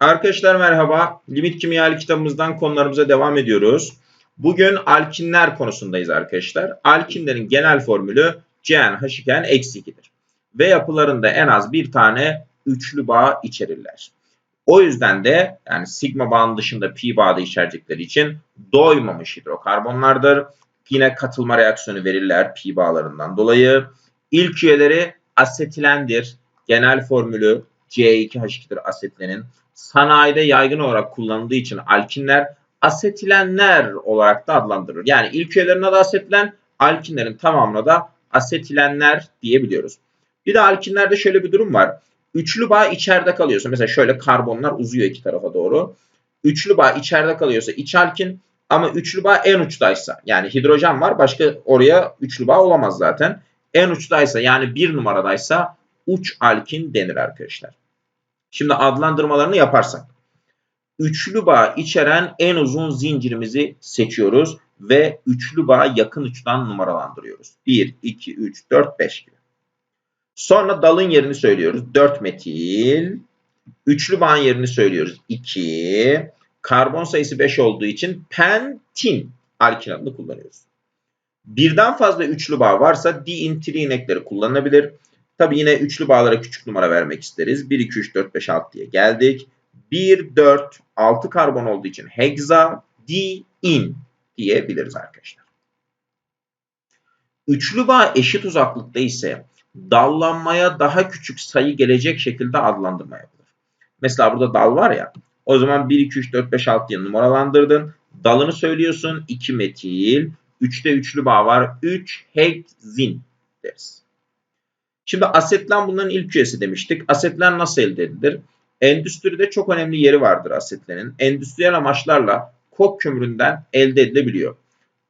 Arkadaşlar merhaba. Limit Kimyali kitabımızdan konularımıza devam ediyoruz. Bugün alkinler konusundayız arkadaşlar. Alkinlerin genel formülü CnH2n eksi 2'dir. Ve yapılarında en az bir tane üçlü bağ içerirler. O yüzden de yani sigma bağının dışında pi bağı da içerdikleri için doymamış hidrokarbonlardır. Yine katılma reaksiyonu verirler pi bağlarından dolayı. İlk üyeleri asetilendir. Genel formülü C2H2'dir asetlenin. Sanayide yaygın olarak kullanıldığı için alkinler asetilenler olarak da adlandırılır. Yani ilk üyelerine de asetilen, alkinlerin tamamına da asetilenler diyebiliyoruz. Bir de alkinlerde şöyle bir durum var. Üçlü bağ içeride kalıyorsa mesela şöyle karbonlar uzuyor iki tarafa doğru. Üçlü bağ içeride kalıyorsa iç alkin ama üçlü bağ en uçtaysa yani hidrojen var başka oraya üçlü bağ olamaz zaten. En uçtaysa yani bir numaradaysa uç alkin denir arkadaşlar. Şimdi adlandırmalarını yaparsak. Üçlü bağ içeren en uzun zincirimizi seçiyoruz ve üçlü bağ yakın uçtan numaralandırıyoruz. 1, 2, 3, 4, 5 gibi. Sonra dalın yerini söylüyoruz. 4 metil. Üçlü bağın yerini söylüyoruz. 2. Karbon sayısı 5 olduğu için pentin alkin adını kullanıyoruz. Birden fazla üçlü bağ varsa diintri inekleri kullanılabilir. Tabi yine üçlü bağlara küçük numara vermek isteriz. 1, 2, 3, 4, 5, 6 diye geldik. 1, 4, 6 karbon olduğu için hexa, diin diyebiliriz arkadaşlar. Üçlü bağ eşit uzaklıkta ise dallanmaya daha küçük sayı gelecek şekilde adlandırma yapılır. Mesela burada dal var ya. O zaman 1, 2, 3, 4, 5, 6 diye numaralandırdın. Dalını söylüyorsun. 2 metil. 3'te üçlü bağ var. 3 hexin deriz. Şimdi asetlen bunların ilk üyesi demiştik. Asetlen nasıl elde edilir? Endüstride çok önemli yeri vardır asetlerin. Endüstriyel amaçlarla kok kömüründen elde edilebiliyor.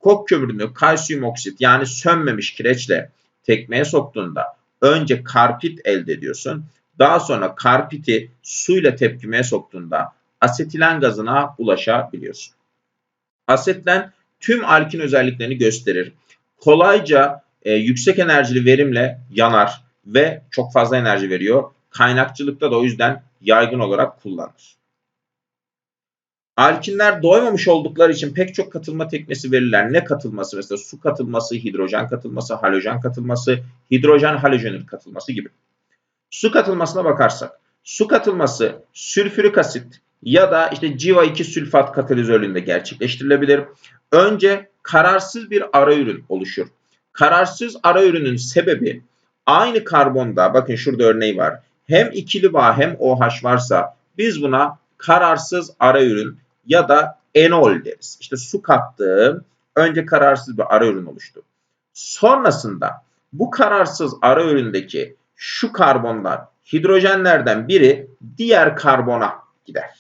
Kok kömürünü kalsiyum oksit yani sönmemiş kireçle tekmeye soktuğunda önce karpit elde ediyorsun. Daha sonra karpiti suyla tepkimeye soktuğunda asetilen gazına ulaşabiliyorsun. Asetlen tüm alkin özelliklerini gösterir. Kolayca e, yüksek enerjili verimle yanar ve çok fazla enerji veriyor. Kaynakçılıkta da o yüzden yaygın olarak kullanılır. Alkinler doymamış oldukları için pek çok katılma teknesi verirler. Ne katılması? Mesela su katılması, hidrojen katılması, halojen katılması, hidrojen halojenür katılması gibi. Su katılmasına bakarsak, su katılması sülfürik asit ya da işte civa 2 sülfat katalizörlüğünde gerçekleştirilebilir. Önce kararsız bir ara ürün oluşur. Kararsız ara ürünün sebebi aynı karbonda bakın şurada örneği var. Hem ikili bağ hem OH varsa biz buna kararsız ara ürün ya da enol deriz. İşte su kattığım önce kararsız bir ara ürün oluştu. Sonrasında bu kararsız ara üründeki şu karbonlar hidrojenlerden biri diğer karbona gider.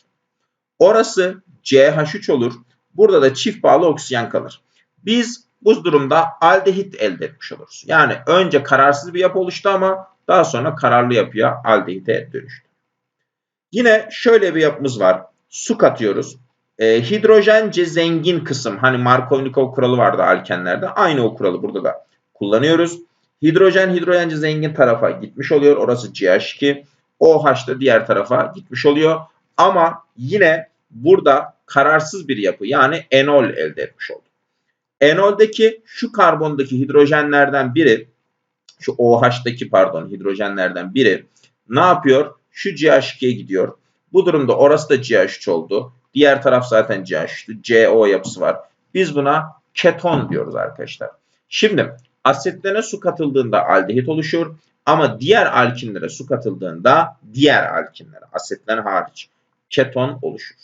Orası CH3 olur. Burada da çift bağlı oksijen kalır. Biz bu durumda aldehit elde etmiş oluruz. Yani önce kararsız bir yapı oluştu ama daha sonra kararlı yapıya aldehite dönüştü. Yine şöyle bir yapımız var. Su katıyoruz. E, hidrojence zengin kısım hani Markovnikov kuralı vardı alkenlerde. Aynı o kuralı burada da kullanıyoruz. Hidrojen hidrojence zengin tarafa gitmiş oluyor. Orası CH2. OH da diğer tarafa gitmiş oluyor. Ama yine burada kararsız bir yapı yani enol elde etmiş olduk. Enoldeki şu karbondaki hidrojenlerden biri şu OH'daki pardon hidrojenlerden biri ne yapıyor? Şu CH2'ye gidiyor. Bu durumda orası da CH3 oldu. Diğer taraf zaten CH3'tü. CO yapısı var. Biz buna keton diyoruz arkadaşlar. Şimdi asitlere su katıldığında aldehit oluşur. Ama diğer alkinlere su katıldığında diğer alkinlere asetler hariç keton oluşur.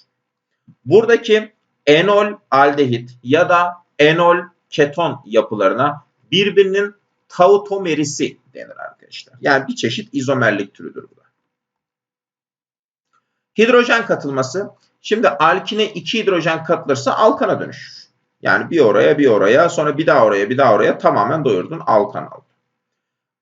Buradaki enol aldehit ya da enol keton yapılarına birbirinin tautomerisi denir arkadaşlar. Yani bir çeşit izomerlik türüdür bu da. Hidrojen katılması. Şimdi alkine iki hidrojen katılırsa alkana dönüşür. Yani bir oraya bir oraya sonra bir daha oraya bir daha oraya tamamen doyurdun alkan aldın.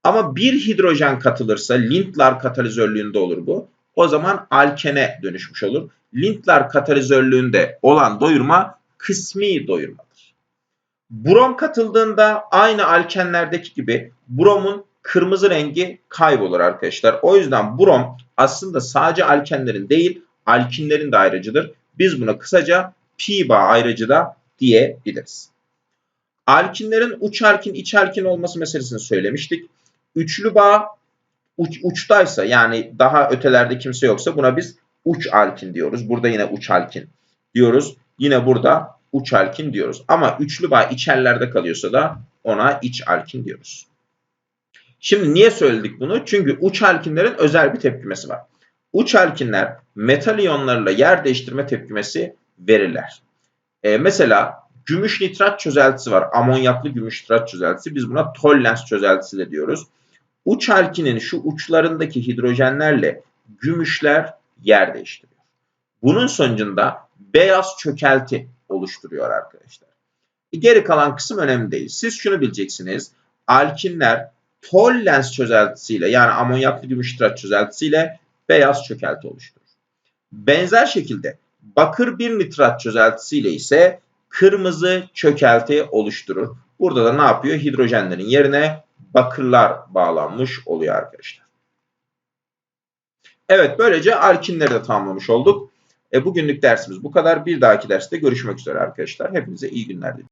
Ama bir hidrojen katılırsa Lindlar katalizörlüğünde olur bu. O zaman alkene dönüşmüş olur. Lindlar katalizörlüğünde olan doyurma kısmi doyurmadır. Brom katıldığında aynı alkenlerdeki gibi bromun kırmızı rengi kaybolur arkadaşlar. O yüzden brom aslında sadece alkenlerin değil alkinlerin de ayracıdır. Biz buna kısaca pi bağ ayracı da diyebiliriz. Alkinlerin uç alkin iç alkin olması meselesini söylemiştik. Üçlü bağ uç, uçtaysa yani daha ötelerde kimse yoksa buna biz uç alkin diyoruz. Burada yine uç alkin diyoruz. Yine burada uç alkin diyoruz. Ama üçlü bağ içerlerde kalıyorsa da ona iç alkin diyoruz. Şimdi niye söyledik bunu? Çünkü uç alkinlerin özel bir tepkimesi var. Uç alkinler metal iyonlarıyla yer değiştirme tepkimesi verirler. Ee, mesela gümüş nitrat çözeltisi var. Amonyaklı gümüş nitrat çözeltisi. Biz buna Tollens çözeltisi de diyoruz. Uç alkinin şu uçlarındaki hidrojenlerle gümüşler yer değiştiriyor. Bunun sonucunda beyaz çökelti oluşturuyor arkadaşlar. Geri kalan kısım önemli değil. Siz şunu bileceksiniz. Alkinler Tollens çözeltisiyle yani amonyaklı gümüş nitrat çözeltisiyle beyaz çökelti oluşturur. Benzer şekilde bakır bir nitrat çözeltisiyle ise kırmızı çökelti oluşturur. Burada da ne yapıyor? Hidrojenlerin yerine bakırlar bağlanmış oluyor arkadaşlar. Evet böylece alkinleri de tamamlamış olduk. E, bugünlük dersimiz bu kadar. Bir dahaki derste görüşmek üzere arkadaşlar. Hepinize iyi günler diliyorum.